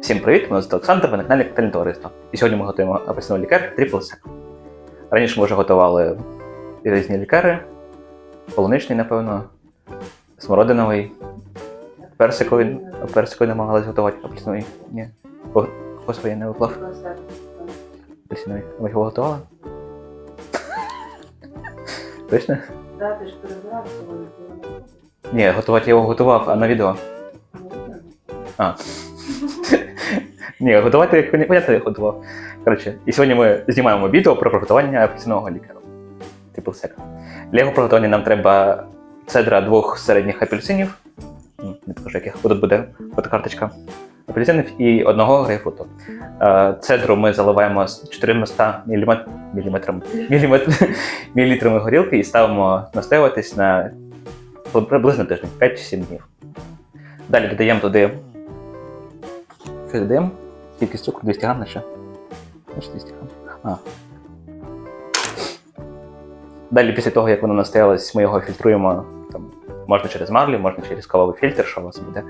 Всім привіт! Мене звати Олександр, ви на каналі Коктейльне товариство. І сьогодні ми готуємо апельсиновий лікер Triple Sec. Раніше ми вже готували різні лікери, полуничний, напевно, смородиновий, персиковий, персиковий намагалися готувати, апельсиновий. Ні. Господи, я не виплав. Апельсиновий. Ви його готували? Точно? Да, ти ж перебирав сьогодні. Ні, готувати я його готував, а на відео. А. Ні, готувати, як я готував. Коротше, і сьогодні ми знімаємо відео про приготування апельсинового лікару. Типу сека. Для його приготування нам треба цедра двох середніх апельсинів. Не покажу, яких. Тут буде фотокарточка апельсинів і одного грейпфруту. Е, Цедру ми заливаємо з 400 мм, міліметрами, міліметр, мілілітрами горілки і ставимо настоюватись на приблизно тиждень, 5-7 днів. Далі додаємо туди. Що додаємо? Кількість цукру 200 грам на що? Значить 200 грам. А. Далі, після того, як воно настоялось, ми його фільтруємо. Там, можна через марлю, можна через кавовий фільтр, що у вас буде.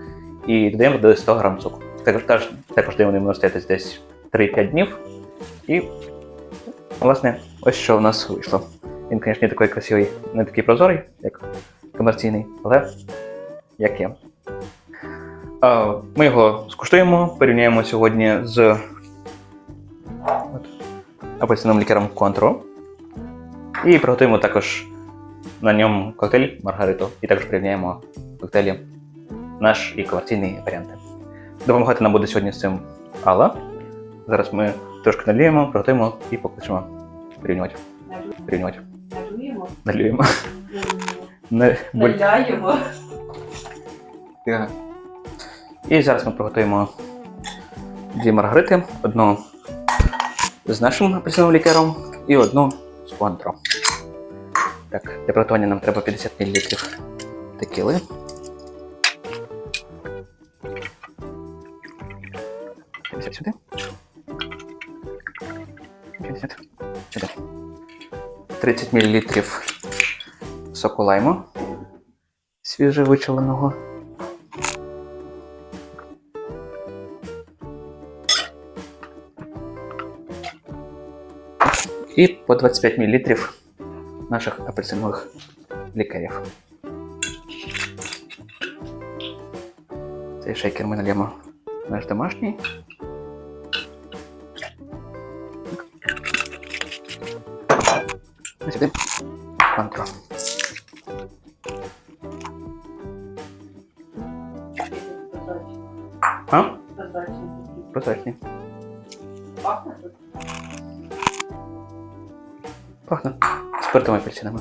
І додаємо туди 100 грам цукру. Також, також, також даємо йому настоятись десь 3-5 днів. І, власне, ось що в нас вийшло. Він, звісно, не такий красивий, не такий прозорий, як комерційний, але як є. Ми його скуштуємо, порівняємо сьогодні з апельсиновим лікером Contro. І приготуємо також на ньому коктейль Маргариту. І також порівняємо коктейлі наш і комерційний варіанти. Допомагати нам буде сьогодні з цим Алла. Зараз ми трошки наліємо, приготуємо і покличемо порівнювати. Порівнювати. Налюємо. Боль- Наляємо. І зараз ми приготуємо дві маргарити. Одну з нашим апельсиновим лікером і одну з контро. Так, для приготування нам треба 50 мл текіли. Сюди. 50 сюди. 30 мл соку лайму свіжевичавленого. І по 25 мл наших апельсинових лікарів. Цей шейкер ми нальємо наш домашній. Ось Сюди контро. А? Прозрачний. Пахне спиртом апельсинами.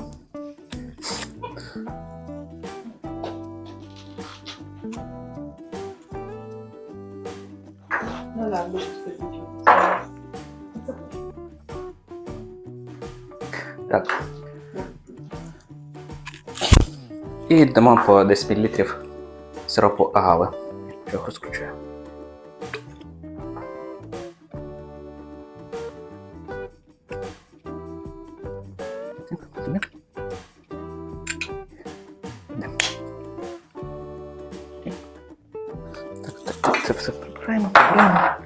Ну більше. Так. І дамо по 10 мл сиропу агави. Я його. Прибираємо,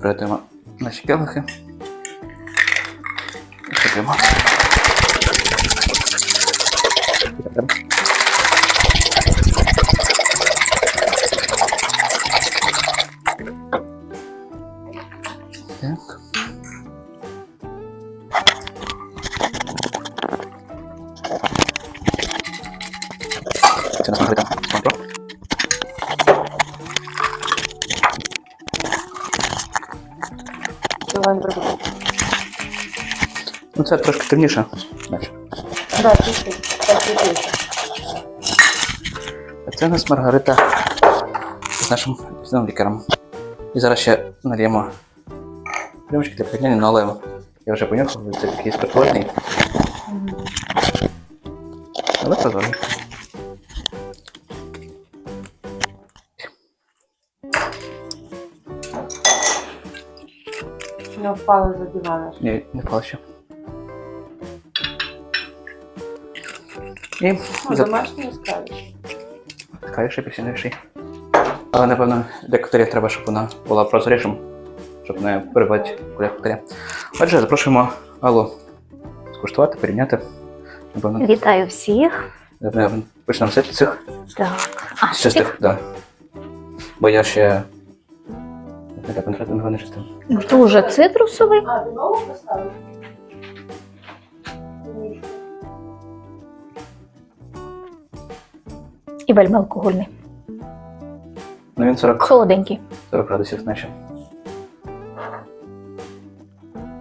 Пройдемо наші келихи. І Давай не. Ну це трошки темніше. Дальше. Да, чисти. Так. А це у нас Маргарита з нашим апельсиновим лікарем. І зараз ще нальємо рюмочки для порівняння налево. Я вже понюхав, це такий спиртуозний, але прозорий. Впала за дивана. Ні, не впало ще. І Ну, за- домашній розкажеш. Кайше апельсиновіший. Але напевно для коктейлів треба, щоб вона була прозорішим, щоб не перебувати куля коктейля. Отже, запрошуємо Аллу скуштувати, порівняти. Напевно, Вітаю всіх. напевно, почнемо з цих Так. А, з чистих, так. Бо я ще так конкретно не чистив. Дуже цитрусовий. І вельми алкогольний. Ну він 40, Солоденький. 40 градусів, наче.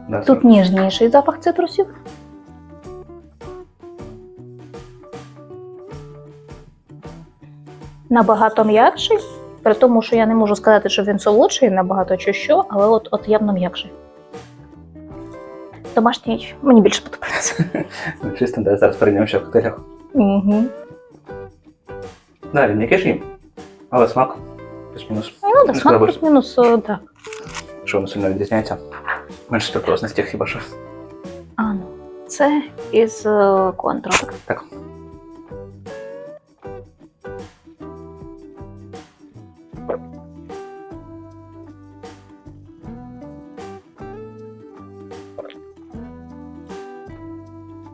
Да, Тут ніжніший запах цитрусів. Набагато м'якший. При тому, що я не можу сказати, що він солодший набагато чи що, але от, от явно м'якший. Домашній мені більше подобається. Чисто, да, зараз ще в коктейлях. Угу. Да, він м'якіший, але смак плюс-мінус. Ну, да, смак плюс-мінус, так. Що воно сильно відрізняється. Менше спиртозності хіба що. А, ну, це із е, контра. Так?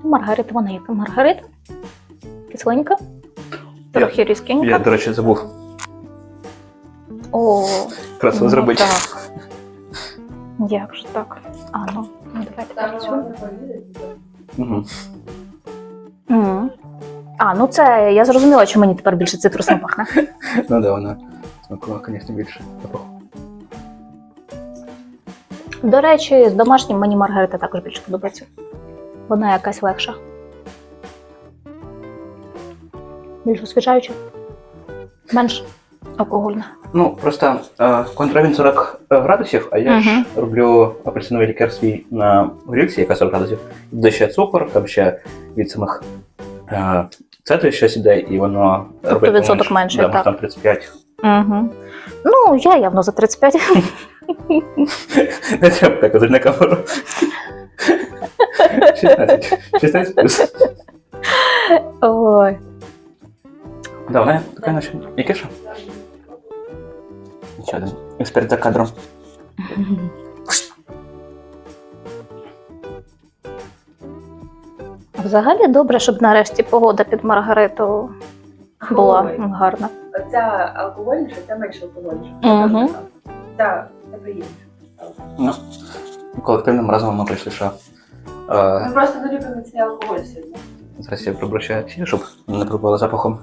Маргарита, вона яка Маргарита? Кисленька? Трохи різкенька. Я, до речі, забув О, красиво ну, зробити. Так. Як же так? А, ну, ну, давайте. Угу. Мгм. А, ну це я зрозуміла, що мені тепер більше цитрусом пахне. Ну да, вона смакувала, звісно, більше. До речі, з домашнім мені Маргарита також більше подобається. Вона якась легша. Більш освіжаюча. Менш алкогольна. Ну, просто е, контра він 40 градусів, а я ж роблю апельсиновий лікер свій на горілці, яка 40 градусів. Де ще цукор, там ще від самих е, цетрі щось іде, і воно робить відсоток менший, да, так. там 35. Угу. Ну, я явно за 35. Не треба так на камеру. 16. 16 плюс. Ой. Да, вона така наче м'якіша. Ще один. Експерт за кадром. Взагалі добре, щоб нарешті погода під Маргариту була Ой. гарна. Оця алкогольніша, ця менш алкогольніша. Мгм. Так, це приємніше. Ну, колективним разом ми прийшли, що е, Ми просто не любимо цей алкоголь сьогодні. зараз я прибращаю ці, щоб не пробувала запахом.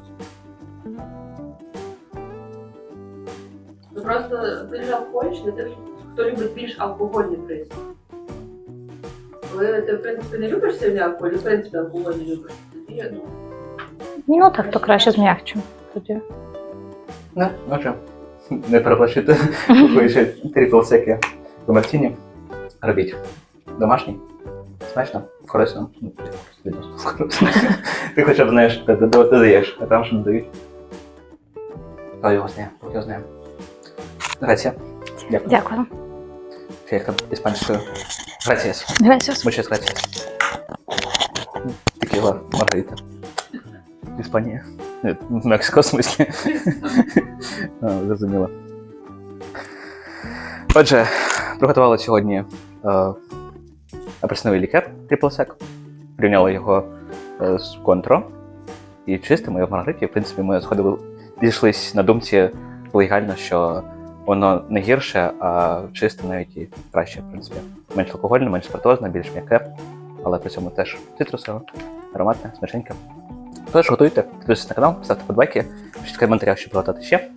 Ну просто більш алкогольніше для тих, хто любить більш алкогольний присмак. Коли ти, в принципі, не любиш сильний алкоголь, і, в принципі, алкоголь не любиш, тоді, ну, Ну так, то краще з. Тоді. Не, ну що, не переплачуйте. Купує ще трипл всякі комерційні. Робіть. Домашній. Смачно, корисно. Ну, відносно корисно. Ти хоча б знаєш, де, де, де ти даєш, а там що не дають. А його знає, його знає. Грація. Дякую. Дякую. Ще як там іспанською. Граціас. Gracias. Muchas gracias. Текила Маргарита. Іспанія. Ні, Мексико, в смислі. А, Зрозуміло. Отже, приготували сьогодні е, апельсиновий лікер Sec. Порівняли його е, з контро. І чистимо його в Маргариті. В принципі, ми сходили, зійшлись на думці легально, що воно не гірше, а чисте навіть і краще, в принципі. Менш алкогольне, менш спиртозне, більш м'яке, але при цьому теж цитрусове, ароматне, смачненьке. Тож готуйте, підписуйтесь на канал, ставте подбайки, пишіть в коментарях, що приготувати ще.